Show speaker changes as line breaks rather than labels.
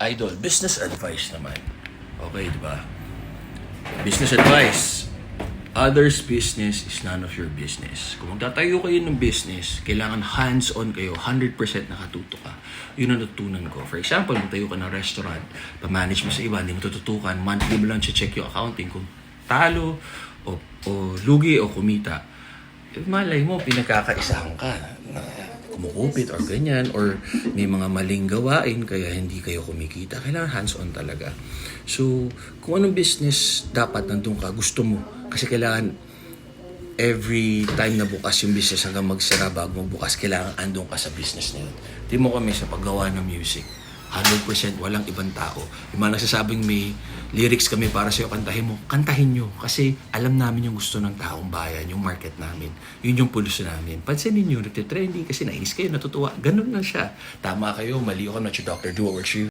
Idol, business advice naman. Okay, di ba? Business advice. Others' business is none of your business. Kung magtatayo kayo ng business, kailangan hands-on kayo, 100% nakatuto ka. Yun ang natutunan ko. For example, magtayo ka ng restaurant, pa-manage mo sa iba, hindi mo tututukan, monthly mo lang check yung accounting kung talo, o, o lugi, o kumita. Eh, malay mo, pinagkakaisahan ka kumukupit or ganyan or may mga maling gawain kaya hindi kayo kumikita. Kailangan hands-on talaga. So, kung anong business dapat nandun ka, gusto mo. Kasi kailangan every time na bukas yung business hanggang magsara bago magbukas, kailangan andun ka sa business na yun. Di mo kami sa paggawa ng music. 100% walang ibang tao. Yung mga nagsasabing may lyrics kami para sa'yo, kantahin mo. Kantahin nyo. Kasi alam namin yung gusto ng taong bayan, yung market namin. Yun yung pulso namin. Pansinin nyo, nagtitrending kasi nainis kayo, natutuwa. Ganun lang siya. Tama kayo, mali ako, not your doctor. Do what works you.